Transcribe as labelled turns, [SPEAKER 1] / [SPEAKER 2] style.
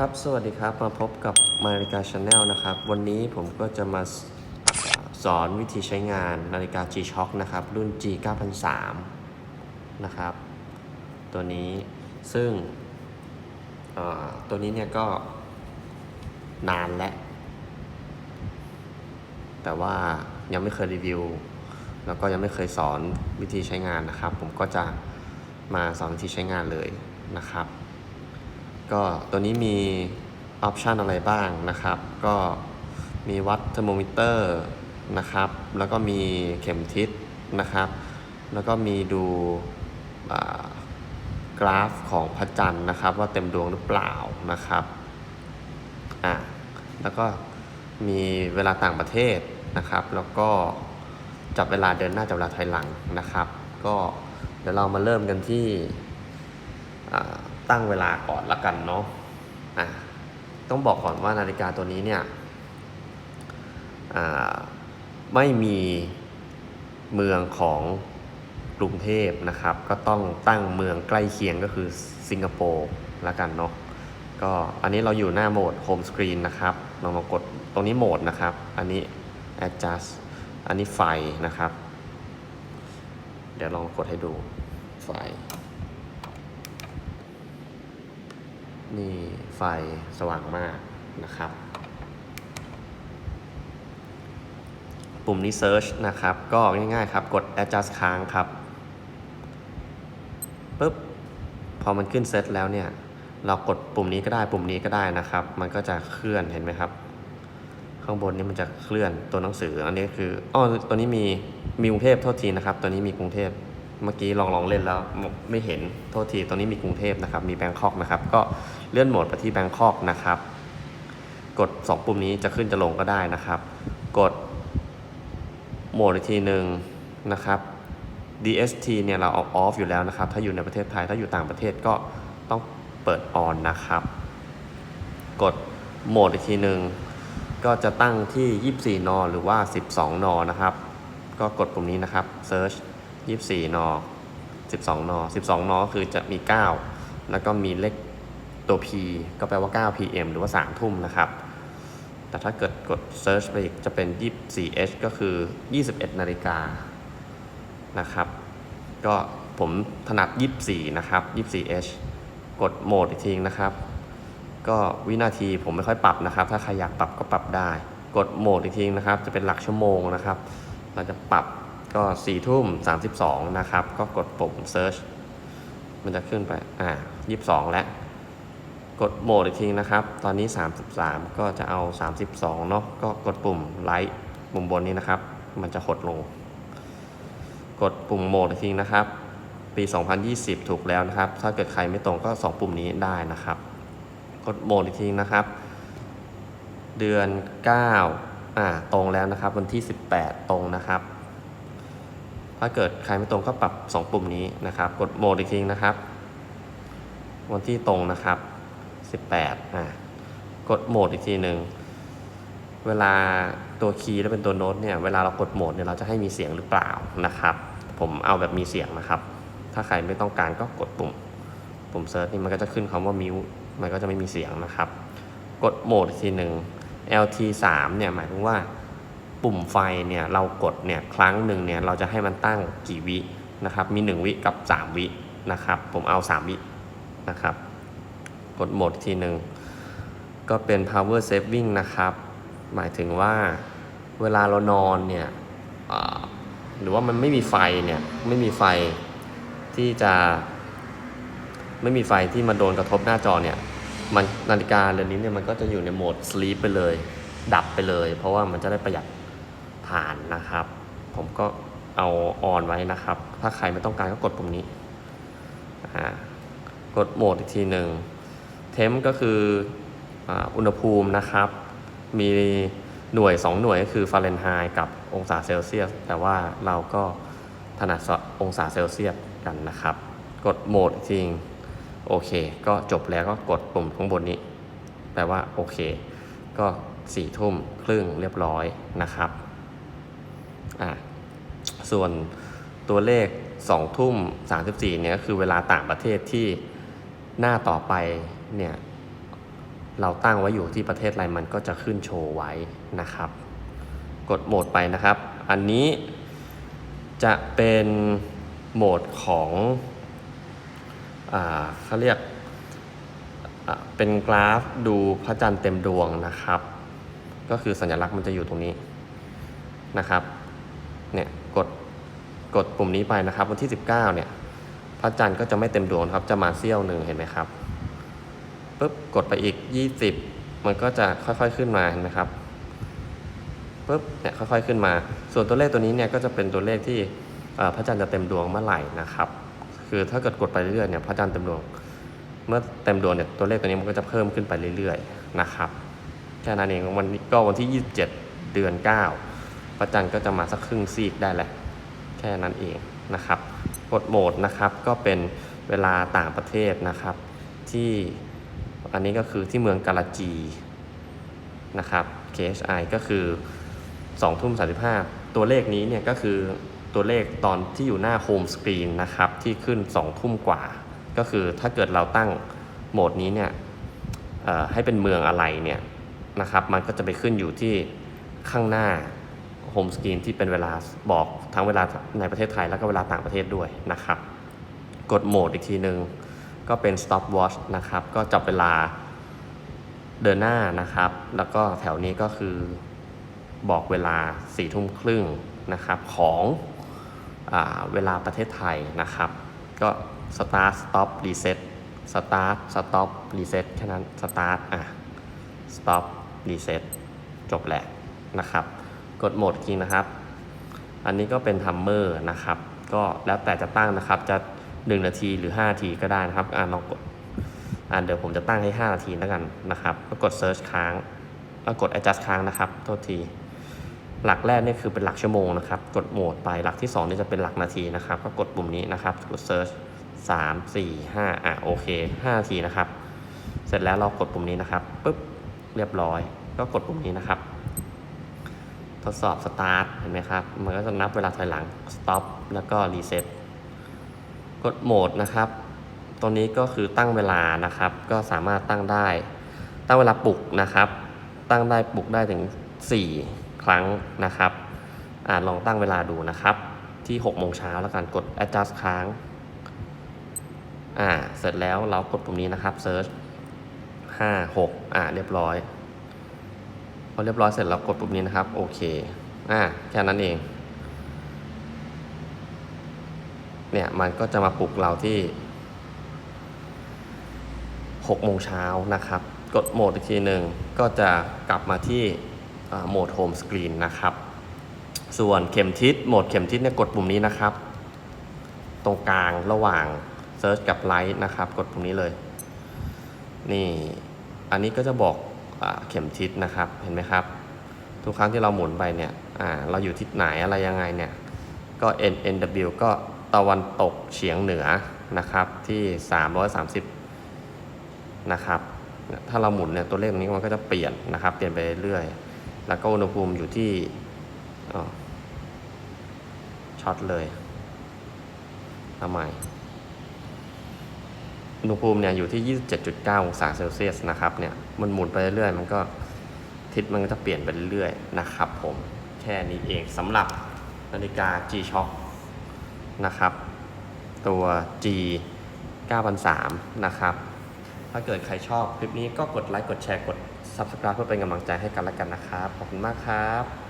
[SPEAKER 1] ครับ สวัสดีครับ มาพบกับมาริกาชาแนลนะครับ วันนี้ผมก็จะมาสอนวิธีใช้งานนาฬิกา G-Shock นะครับ รุ่น G 9003 นะครับ ตัวนี้ซึ่งตัวนี้เนี่ยก็นานแล้วแต่ว่ายังไม่เคยรีวิว แล้วก็ยังไม่เคยสอนวิธีใช้งานนะครับ ผมก็จะมาสอนวิธีใช้งานเลยนะครับ ก็ตัวนี้มีออปชันอะไรบ้างนะครับ ก็มีวัดเทอร์โมมิเตอร์นะครับ แล้วก็มีเข็มทิศนะครับ แล้วก็มีดูกราฟของพระจันทร์นะครับ ว่าเต็มดวงหรือเปล่านะครับอะแล้วก็มีเวลาต่างประเทศนะครับ แล้วก็จับเวลาเดินหน้าจับเวลาถอยหลังนะครับ ก็เดี๋ยวเรามาเริ่มกันที่อ่า ตั้งเวลาก่อนละกันเนาะอะต้องบอกก่อนว่านาฬิกาตัวนี้เนี่ยไม่มีเมืองของกรุงเทพนะครับ ก็ต้องตั้งเมืองใกล้เคียงก็คือสิงคโปร์ละกันเนาะก็อันนี้เราอยู่หน้าโหมด Home Screen นะครับลองมากดตรงนี้โหมดนะครับ อันนี้ Adjust อันนี้ไฟนะครับ เดี๋ยวลองกดให้ดูไฟ นี่ไฟสว่างมากนะครับ ปุ่มนี้ Search นะครับ ก็ง่ายๆครับ กด adjust ค้างครับปุ๊บ พอมันขึ้นเซตแล้วเนี่ย เรากดปุ่มนี้ก็ได้ปุ่มนี้ก็ได้นะครับ มันก็จะเคลื่อนเห็นไหมครับ ข้างบนนี้มันจะเคลื่อนตัวหนังสือ อันนี้คืออ๋อตัวนี้มีมีกรุงเทพโทษทีนะครับ ตัวนี้มีกรุงเทพ เมื่อกี้ลองลองเล่นแล้วไม่เห็นโทษทีตัวนี้มีกรุงเทพนะครับ มีแบงคอกนะครับ ก็เลื่อนโหมดไปที่แบงคอกนะครับ กด 2 ปุ่มนี้จะขึ้นจะลงก็ได้นะครับ กดโหมดอีกทีหนึ่งนะครับ DST เนี่ยเราเอาออฟอยู่แล้วนะครับ ถ้าอยู่ในประเทศไทย ถ้าอยู่ต่างประเทศก็ต้องเปิดออนนะครับ กดโหมดอีกทีหนึ่งก็จะตั้งที่ 24 น หรือว่า 12 น นะครับ ก็กดปุ่มนี้นะครับ Search 24น12น12นอคือจะมี9แล้วก็มีเลขตัว P ก็แปลว่า 9 PM หรือว่า 3 ทุ่มนะครับ แต่ถ้าเกิดกด Search ไปอีกจะเป็น 24H ก็คือ 21 นาฬิกานะครับ ก็ผมถนัด 24 นะครับ 24H กดโหมดอีกทีนะครับ ก็วินาทีผมไม่ค่อยปรับนะครับ ถ้าใครอยากปรับก็ปรับได้ กดโหมดอีกทีนะครับ จะเป็นหลักชั่วโมงนะครับ เราจะปรับ ก็4ทุ่ม32นะครับ ก็กดปุ่ม search มันจะขึ้นไป อ่า22แล้วกดโหมดอีกทีนะครับ ตอนนี้ 33 ก็จะเอา 32 เนาะ ก็กดปุ่มไลท์ปุ่มบนนี้นะครับ มันจะหดลง กดปุ่มโหมดอีกทีนะครับ ปี 2020 ถูกแล้วนะครับ ถ้าเกิดใครไม่ตรงก็ 2 ปุ่มนี้ได้นะครับ กดโหมดอีกทีนะครับ เดือน 9 อ่า ตรงแล้วนะครับ วันที่ 18 ตรงนะครับ ถ้าเกิดใครไม่ตรงก็ปรับ 2 ปุ่มนี้นะครับ กดโหมดอีกทีนะครับ วันที่ตรงนะครับ 18อ่ากดโหมดอีกทีหนึ่งเวลาตัวคีย์แล้วเป็นตัวโน้ตเนี่ยเวลาเรากดโหมดเนี่ยเราจะให้มีเสียงหรือเปล่านะครับ ผมเอาแบบมีเสียงนะครับ ถ้าใครไม่ต้องการก็กดปุ่มปุ่มเซิร์ชนี่มันก็จะขึ้นคำว่ามิวมันก็จะไม่มีเสียงนะครับ กดโหมดอีกทีหนึ่ง LT 3 เนี่ยหมายถึงว่า ปุ่มไฟเนี่ยเรากดเนี่ยครั้งหนึ่งเนี่ยเราจะให้มันตั้งกี่วินะครับมี 1 วิกับ 3 วินะครับ ผมเอา 3 วินะครับ กดโหมดทีหนึ่งก็เป็น power saving นะครับ หมายถึงว่าเวลาเรานอนเนี่ยหรือว่ามันไม่มีไฟเนี่ยไม่มีไฟที่จะไม่มีไฟที่มาโดนกระทบหน้าจอเนี่ยมันนาฬิกาเรือนนี้เนี่ยมันก็จะอยู่ในโหมด sleep ไปเลย ดับไปเลย เพราะว่ามันจะได้ประหยัด ฐานนะครับ ผมก็เอาออนไว้นะครับ ถ้าใครไม่ต้องการก็กดปุ่มนี้อ่ากดโหมดอีกทีหนึ่งเทมก็คืออาอุณหภูมินะครับ มีหน่วย 2 หน่วยก็คือฟาเรนไฮต์กับองศาเซลเซียส แต่ว่าเราก็ถนัดองศาเซลเซียสกันนะครับ กดโหมดอีกทีโอเค ก็จบแล้วก็กดปุ่มข้างบนนี้ แปลว่าโอเค ก็สี่ทุ่มครึ่งเรียบร้อยนะครับ อะส่วนตัวเลข2ทุ่ม34เนี่ยก็คือเวลาต่างประเทศที่หน้าต่อไปเนี่ยเราตั้งไว้อยู่ที่ประเทศอะไรมันก็จะขึ้นโชว์ไว้นะครับ กดโหมดไปนะครับ อันนี้จะเป็นโหมดของอเขาเรียกเป็นกราฟดูพระจันทร์เต็มดวงนะครับ ก็คือสัญลักษณ์มันจะอยู่ตรงนี้นะครับ เนี่ยกดกดปุ่มนี้ไปนะครับ วันที่ 19 เนี่ยพระจันทร์ก็จะไม่เต็มดวงครับ จะมาเสี้ยวหนึ่งเห็นไหมครับปุ๊บกดไปอีก 20 มันก็จะค่อยๆขึ้นมาเห็นไหมครับปุ๊บเนี่ยค่อยๆขึ้นมา ส่วนตัวเลขตัวนี้เนี่ยก็จะเป็นตัวเลขที่พระจันทร์จะเต็มดวงเมื่อไหร่นะครับ คือถ้าเกิดกดไปเรื่อยๆเนี่ยพระจันทร์เต็มดวง เมื่อเต็มดวงเนี่ยตัวเลขตัวนี้มันก็จะเพิ่มขึ้นไปเรื่อยๆนะครับแค่นั้นเองวันนี้ก็วันที่ 27 เดือน 9 พระจันทร์ก็จะมาสักครึ่งซีกได้แหละแค่นั้นเองนะครับกดโหมดนะครับก็เป็นเวลาต่างประเทศนะครับ ที่อันนี้ก็คือที่เมืองกาลาจีนะครับ KSI ก็คือ2ทุ่ม35 ตัวเลขนี้เนี่ยก็คือตัวเลขตอนที่อยู่หน้าโฮมสกรีนนะครับที่ขึ้น2ทุ่มกว่า ก็คือถ้าเกิดเราตั้งโหมดนี้เนี่ยให้เป็นเมืองอะไรเนี่ยนะครับ มันก็จะไปขึ้นอยู่ที่ข้างหน้า โฮมสกรีนที่เป็นเวลาบอกทั้งเวลาในประเทศไทยแล้วก็เวลาต่างประเทศด้วยนะครับ กดโหมดอีกทีหนึ่งก็เป็น stop watch นะครับ ก็จับเวลาเดินหน้านะครับ แล้วก็แถวนี้ก็คือบอกเวลาสี่ทุ่มครึ่งนะครับของอเวลาประเทศไทยนะครับ ก็ start stop reset start stop reset แค่นั้น start อะ stop reset จบแหละนะครับ กดโหมดอีกทีนะครับ อันนี้ก็เป็นทัมเมอร์นะครับ ก็แล้วแต่จะตั้งนะครับ จะ 1 นาทีหรือ 5 นาทีก็ได้นะครับ อ่าลองกด อ่าเดี๋ยวผมจะตั้งให้ 5 นาทีแล้วกันนะครับ ก็กด search ค้าง แล้วกด adjust ค้างนะครับ โทษที หลักแรกนี่คือเป็นหลักชั่วโมงนะครับ กดโหมดไป หลักที่2นี่จะเป็นหลักนาทีนะครับ ก็กดปุ่มนี้นะครับ กด search 3 4 5 อะโอเค 5 นาทีนะครับ เสร็จแล้วเรากดปุ่มนี้นะครับปุ๊บ เรียบร้อย ก็กดปุ่มนี้นะครับ ทดสอบ start เห็นไหมครับ มันก็จะนับเวลาถอยหลัง stop แล้วก็ reset กดโหมดนะครับตรงนี้ก็คือตั้งเวลานะครับ ก็สามารถตั้งได้ ตั้งเวลาปลุกนะครับ ตั้งได้ปลุกได้ถึง 4 ครั้งนะครับอ่าลองตั้งเวลาดูนะครับ ที่6โมงเช้าแล้วกันกด adjust ค้างอ่าเสร็จแล้วเรากดปุ่มนี้นะครับ search 5 6อ่าเรียบร้อย พอเรียบร้อยเสร็จเรากดปุ่มนี้นะครับ โอเค อ่า แค่นั้นเอง เนี่ย มันก็จะมาปลุกเราที่6โมงเช้านะครับ กดโหมดอีกทีหนึ่งก็จะกลับมาที่โหมดโฮมสกรีนนะครับ ส่วนเข็มทิศโหมดเข็มทิศเนี่ยกดปุ่มนี้นะครับ ตรงกลางระหว่าง Search กับ Light นะครับ กดปุ่มนี้เลย นี่ อันนี้ก็จะบอก เข็มทิศนะครับเห็นไหมครับ ทุกครั้งที่เราหมุนไปเนี่ยเราอยู่ทิศไหนอะไรยังไงเนี่ยก็ N N W ก็ตะวันตกเฉียงเหนือนะครับที่ 330นะครับถ้าเราหมุนเนี่ยตัวเลขนี้มันก็จะเปลี่ยนนะครับ เปลี่ยนไปเรื่อยแล้วก็อุณหภูมิอยู่ที่ช็อตเลยทำไม อุณหภูมิเนี่ยอยู่ที่ 27.9 องศาเซลเซียสนะครับเนี่ยมันหมุนไปเรื่อยๆมันก็ทิศมันก็จะเปลี่ยนไปเรื่อยๆนะครับผมแค่นี้เองสำหรับนาฬิกา G-Shock นะครับ ตัว G 9003นะครับ ถ้าเกิดใครชอบคลิปนี้ก็กดไลค์กดแชร์กด Subscribe เพื่อเป็นกำลังใจให้กันและกันนะครับ ขอบคุณมากครับ